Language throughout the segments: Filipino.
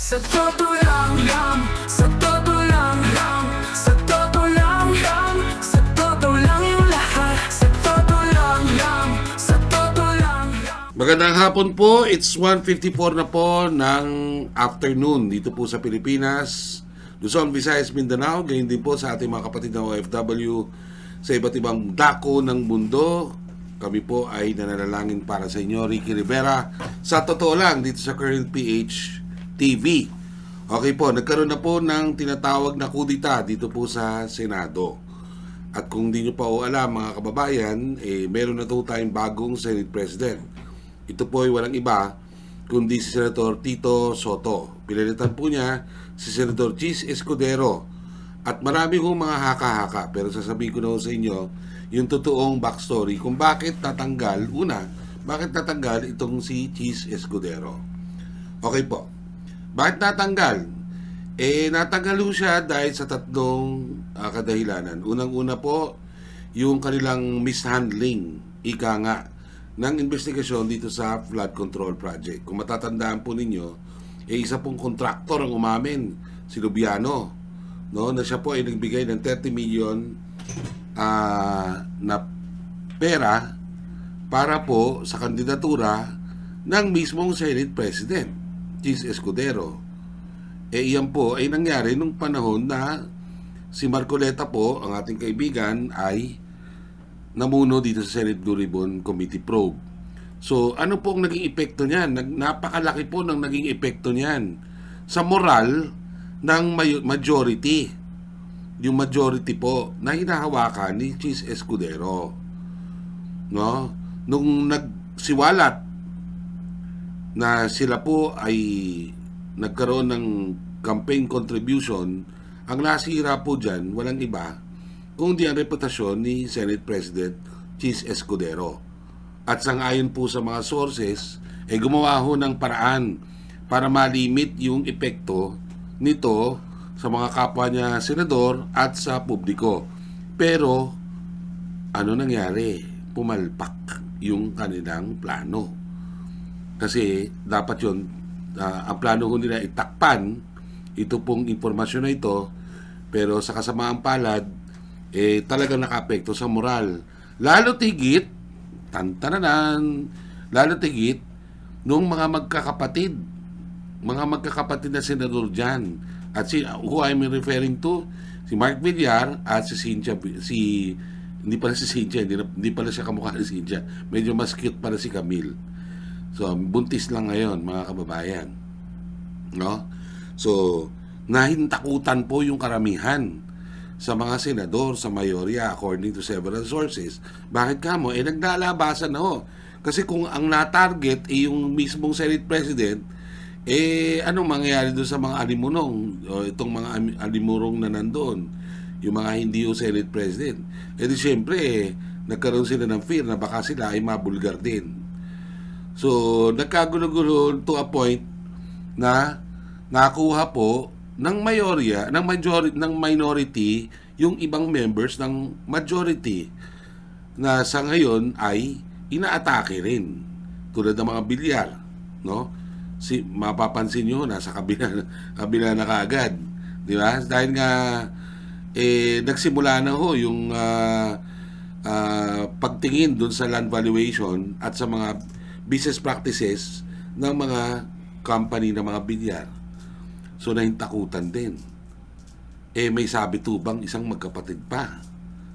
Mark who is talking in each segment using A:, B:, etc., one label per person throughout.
A: Sa totoo lang lang Sa totoo lang Sa totoo lang Sa totoo lang yung Sa totoo lang Sa totoo lang
B: Magandang hapon po. It's 1.54 na po ng afternoon dito po sa Pilipinas. Luzon, Visayas, Mindanao. Ganyan din po sa ating mga kapatid na OFW sa iba't ibang dako ng mundo. Kami po ay nananalangin para sa inyo, Ricky Rivera. Sa totoo lang, dito sa Current PH TV. Okay po, nagkaroon na po ng tinatawag na kudita dito po sa Senado. At kung di nyo pa o alam mga kababayan, eh, meron na to tayong bagong Senate President. Ito po ay walang iba kundi si Senator Tito Soto. Pinalitan po niya si Senator Chis Escudero. At marami hong mga haka-haka pero sasabihin ko na sa inyo yung totoong backstory kung bakit tatanggal, una, bakit tatanggal itong si Chis Escudero. Okay po. Bakit natanggal? Eh, natanggal siya dahil sa tatlong ah, kadahilanan. Unang-una po, yung kanilang mishandling, ika nga, ng investigasyon dito sa flood control project. Kung matatandaan po ninyo, eh, isa pong kontraktor ang umamin, si Lubiano, no, na siya po ay nagbigay ng 30 million ah, na pera para po sa kandidatura ng mismong Senate President, Chis Escudero. Eh iyan po ay nangyari nung panahon na si Marcoleta po, ang ating kaibigan, ay namuno dito sa Senate Blue Ribbon Committee Probe. So, ano po ang naging epekto niyan? Nag, napakalaki po ng naging epekto niyan sa moral ng majority. Yung majority po na hinahawakan ni Chis Escudero. No? Nung nagsiwalat na sila po ay nagkaroon ng campaign contribution, ang nasira po dyan, walang iba, kundi ang reputasyon ni Senate President Chis Escudero. At sangayon po sa mga sources, ay gumawa ho ng paraan para malimit yung epekto nito sa mga kapwa niya senador at sa publiko. Pero, ano nangyari? Pumalpak yung kanilang plano. Kasi dapat yun, ah, ang plano ko nila itakpan ito pong impormasyon na ito, pero sa kasamaang palad, eh talagang nakapekto sa moral. Lalo tigit, tantananan, lalo tigit, nung mga magkakapatid, mga magkakapatid na senador dyan. At si, who I'm referring to, si Mark Villar at si Cynthia, si, hindi pala si Cynthia, hindi, hindi pala siya kamukha ni Cynthia. Medyo mas cute pala si Camille. So, buntis lang ngayon, mga kababayan. No? So, nahintakutan po yung karamihan sa mga senador, sa mayorya, according to several sources. Bakit ka mo? Eh, naglalabasan na ho. Kasi kung ang na-target ay yung mismong Senate President, eh, anong mangyayari doon sa mga alimunong? O itong mga alimurong na nandoon? Yung mga hindi yung Senate President. Eh di syempre, eh, nagkaroon sila ng fear na baka sila ay mabulgar din. So, nagkagulo-gulo to a point na nakuha po ng mayorya, ng majority, ng minority yung ibang members ng majority na sa ngayon ay inaatake rin tulad ng mga bilyar, no? Si mapapansin niyo nasa kabila kabila na kaagad, di ba? Dahil nga eh nagsimula na ho yung ah, ah, pagtingin dun sa land valuation at sa mga business practices ng mga company ng mga bilyar. So nahintakutan din. Eh may sabi tubang isang magkapatid pa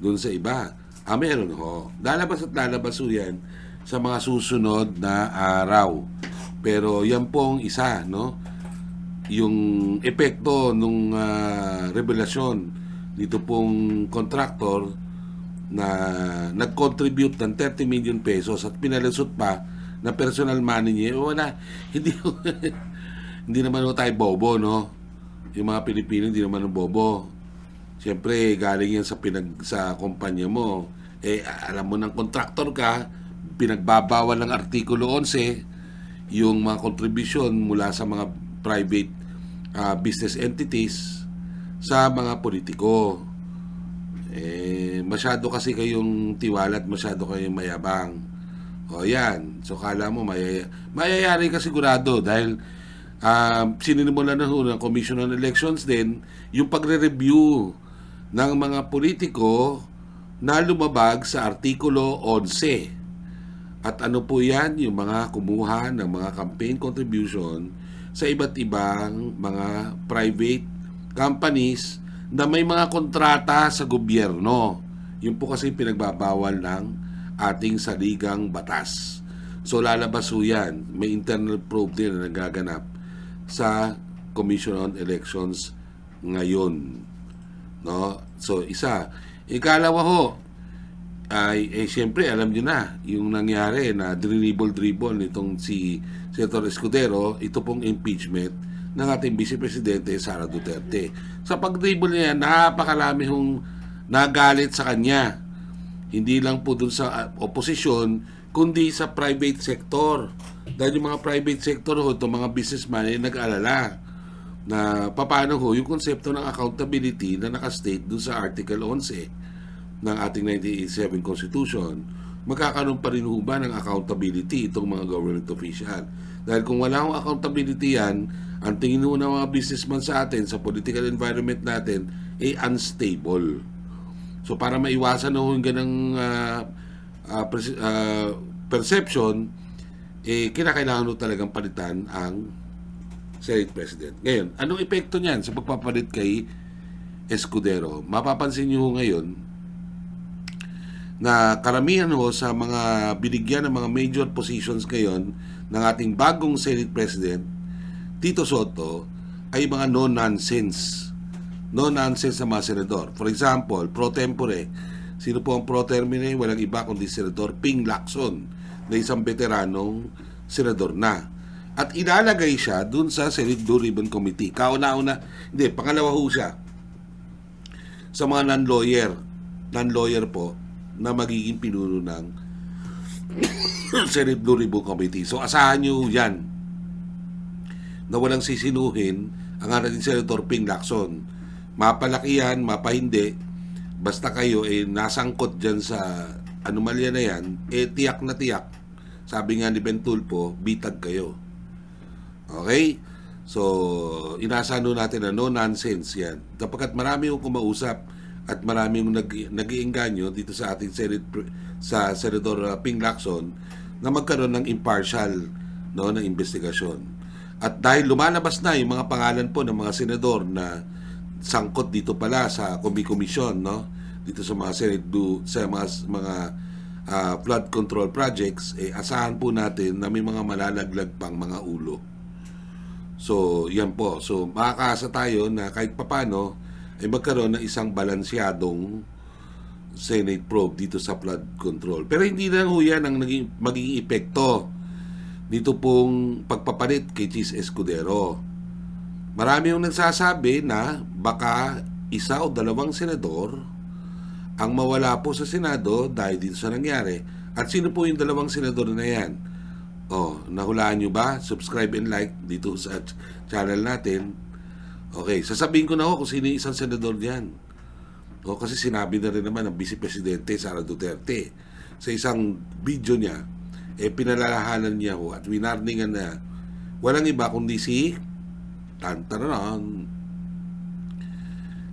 B: doon sa iba. Ah, meron ho. Lalabas at lalabas ho yan sa mga susunod na araw. Pero yan pong isa, no? Yung epekto nung ah, revelasyon dito pong contractor na nag-contribute ng 30 million pesos at pinalusot pa na personal money niya, eh, wala, hindi, hindi naman ho tayo bobo, no? Yung mga Pilipino, hindi naman bobo. Siyempre, galing yan sa, pinag, sa kumpanya mo. Eh, alam mo ng contractor ka, pinagbabawal ng Artikulo 11, yung mga contribution mula sa mga private ah, business entities sa mga politiko. Eh, masyado kasi kayong tiwala at masyado kayong mayabang. O yan. So kala mo mayay mayayari ka sigurado dahil um, sininimulan na ho ng Commission on Elections din yung pagre-review ng mga politiko na lumabag sa Artikulo 11. At ano po yan? Yung mga kumuha ng mga campaign contribution sa iba't ibang mga private companies na may mga kontrata sa gobyerno. Yun po kasi pinagbabawal ng ating saligang batas. So lalabas po yan. May internal probe din na nagaganap sa Commission on Elections ngayon. No? So isa. Ikalawa ho, ay eh siyempre alam niyo na yung nangyari na dribble-dribble nitong si Senator Escudero, ito pong impeachment ng ating Vice Presidente Sara Duterte. Sa pag-dribble niya, napakalami hong nagalit sa kanya. Hindi lang po dun sa uh, oposisyon, kundi sa private sector. Dahil yung mga private sector ho, itong mga businessman ay nag-alala na paano ho yung konsepto ng accountability na nakastate dun sa Article 11 ng ating 1987 Constitution, magkakaroon pa rin ho ba ng accountability itong mga government official? Dahil kung wala akong accountability yan, ang tingin ho ng mga businessman sa atin, sa political environment natin, ay unstable. So para maiwasan na yung ganang pres- ah, perception, eh, kinakailangan ho talagang palitan ang Senate President. Ngayon, anong epekto niyan sa pagpapalit kay Escudero? Mapapansin niyo ho ngayon, na karamihan ho sa mga binigyan ng mga major positions ngayon ng ating bagong Senate President, Tito Soto, ay mga no-nonsense. No-nonsense na mga senador. For example, pro tempore. Sino po ang pro termine? Walang iba kundi Senador Ping Lacson na isang veteranong senador na. At ilalagay siya dun sa Senate Blue Ribbon Committee. Kauna-una, hindi, pangalawa ho siya sa mga non-lawyer, non-lawyer po, na magiging pinuno ng Senate Blue Ribbon Committee. So asahan nyo yan na walang sisinuhin ang ating Senator Ping Lacson. Mapalaki yan, mapahindi, basta kayo eh nasangkot dyan sa anomalya na yan, eh tiyak na tiyak. Sabi nga ni Ben Tulpo, bitag kayo. Okay? So, inasahan nun natin na no nonsense yan. Kapagkat marami yung kumausap at marami yung nag, nag-iinganyo dito sa ating Senate, sa Senator uh, Ping Lacson na magkaroon ng impartial no, ng investigasyon. At dahil lumalabas na yung mga pangalan po ng mga senador na sangkot dito pala sa komisyon no dito sa mga Senate Blue, sa mga mga ah, flood control projects eh asahan po natin na may mga malalaglag pang mga ulo. So, yan po. So, makakaasa tayo na kahit papano ay magkaroon ng isang balansyadong Senate probe dito sa flood control. Pero hindi lang ho yan ang naging, magiging epekto dito pong pagpapalit kay Cheese Escudero. Marami yung nagsasabi na baka isa o dalawang senador ang mawala po sa Senado dahil dito sa nangyari. At sino po yung dalawang senador na yan? Oh, nahulaan nyo ba? Subscribe and like dito sa ch- channel natin. Okay, sasabihin ko na ako kung sino yung isang senador diyan. O, kasi sinabi na rin naman ng Vice Presidente Sara Duterte sa isang video niya, eh pinalalahanan niya ho at winarningan na walang iba kundi si Tantaranan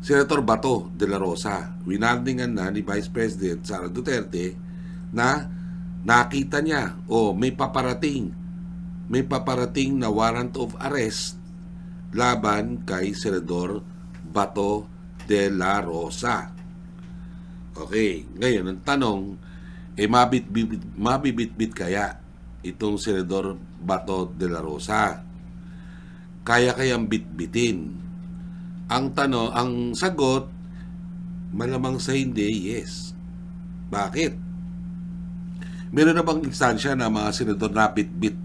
B: Senator Bato de la Rosa. Winarningan na ni Vice President Sara Duterte na nakita niya o may paparating may paparating na warrant of arrest laban kay Senador Bato de la Rosa. Okay, ngayon ang tanong, eh mabit-bit, mabibit-bit kaya itong Senador Bato de la Rosa? Kaya kayang bitbitin? Ang tanong, ang sagot, malamang sa hindi, yes. Bakit? Meron na bang instansya na mga senador na bit-bit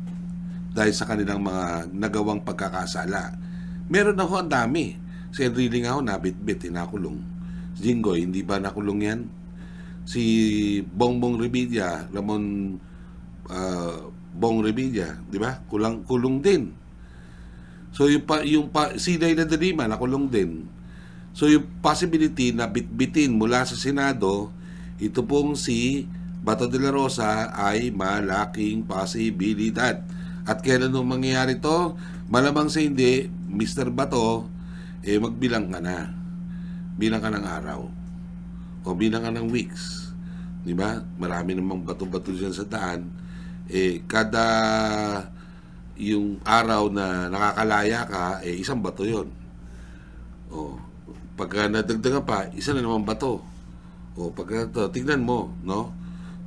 B: dahil sa kanilang mga nagawang pagkakasala? Meron na ho ang dami. Si Enrile nga ho nabit-bit, tinakulong. Si hindi ba nakulong yan? Si Bongbong Revilla, Ramon ah, Bong Revilla, di ba? Kulang kulong din. So yung pa, yung pa, si Leila de Lima nakulong din. So yung possibility na bitbitin mula sa Senado, ito pong si Bato de la Rosa ay malaking posibilidad. At kailan nung mangyayari to? Malamang sa hindi, Mr. Bato, eh magbilang ka na. Bilang ka ng araw. O bilang ka ng weeks. Di ba? Marami namang bato-bato dyan sa daan. Eh, kada yung araw na nakakalaya ka, eh isang bato yon. O, pagka nadagdagan pa, isa na naman bato. O, pagka to, tignan mo, no?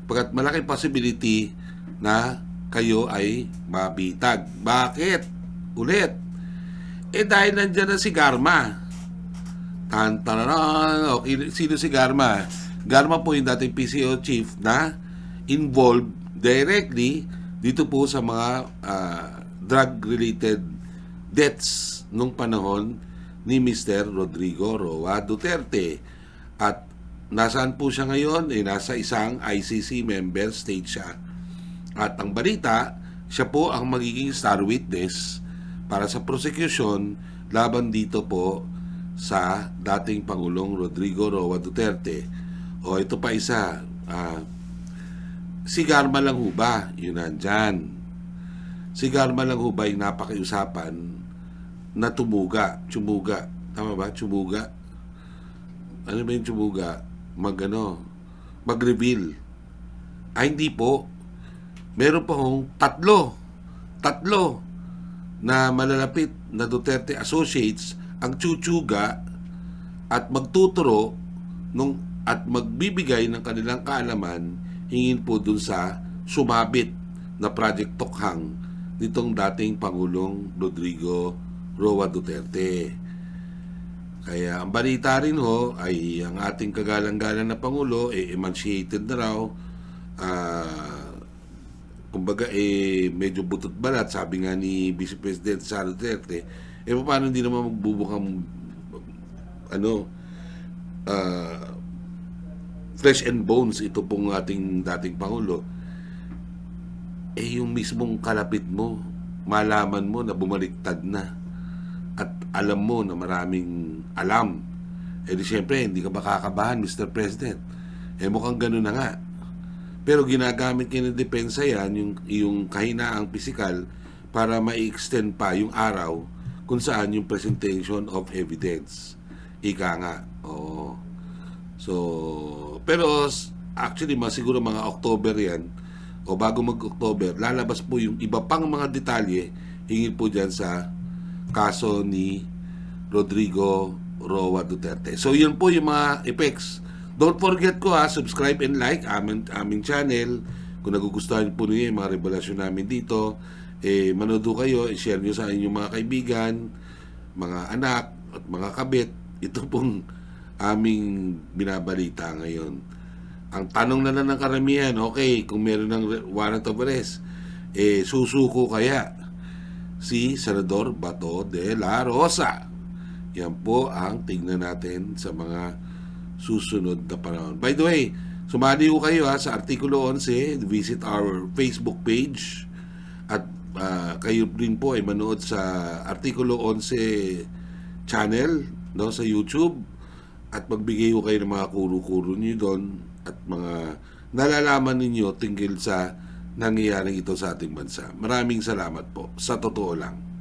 B: Pagkat malaki possibility na kayo ay mabitag. Bakit? Ulit. Eh dahil nandyan na si Garma. Tan tanaran. Okay, sino si Garma? Garma po yung dating PCO chief na involved directly dito po sa mga ah, drug-related deaths nung panahon ni Mr. Rodrigo Roa Duterte. At nasaan po siya ngayon? Eh, nasa isang ICC member state siya. At ang balita, siya po ang magiging star witness para sa prosecution laban dito po sa dating Pangulong Rodrigo Roa Duterte. O ito pa isa, ah, si Garma lang ba? Yun nandyan. Si Garma lang ho napakiusapan na tumuga, tumuga. Tama ba? Tumuga. Ano ba yung tumuga? Mag ano? Mag-reveal. Ay, hindi po. Meron pa hong tatlo. Tatlo na malalapit na Duterte Associates ang chuchuga at magtuturo nung at magbibigay ng kanilang kaalaman hingin po dun sa sumabit na Project Tokhang nitong dating Pangulong Rodrigo Roa Duterte. Kaya ang balita rin ho ay ang ating kagalang-galang na Pangulo eh, emancipated na raw ah, kumbaga eh medyo butot balat sabi nga ni Vice President Sara Duterte eh paano hindi naman magbubukang ano ah, flesh and bones ito pong ating dating Pangulo eh yung mismong kalapit mo malaman mo na bumaliktad na at alam mo na maraming alam eh di syempre hindi ka makakabahan Mr. President eh mukhang ganun na nga pero ginagamit kayo ng depensa yan, yung, yung kahinaang pisikal, para ma-extend pa yung araw kung saan yung presentation of evidence. Ika nga. Oo. So, pero actually, mga, siguro mga October yan, o bago mag-October, lalabas po yung iba pang mga detalye hingil po dyan sa kaso ni Rodrigo Roa Duterte. So, yun po yung mga effects Don't forget ko ha, subscribe and like aming, aming channel. Kung nagugustuhan po niyo yung mga revelasyon namin dito, eh, manood kayo, i-share nyo sa inyong mga kaibigan, mga anak, at mga kabit. Ito pong aming binabalita ngayon. Ang tanong na lang ng karamihan, okay, kung meron ng warrant of arrest, eh, susuko kaya si Senador Bato de la Rosa. Yan po ang tignan natin sa mga susunod na panahon. By the way, sumali ko kayo ha, sa Artikulo 11, visit our Facebook page at ah, kayo rin po ay manood sa Artikulo 11 channel no, sa YouTube at magbigay ko kayo ng mga kuro-kuro niyo doon at mga nalalaman ninyo tingil sa nangyayaring ito sa ating bansa. Maraming salamat po. Sa totoo lang.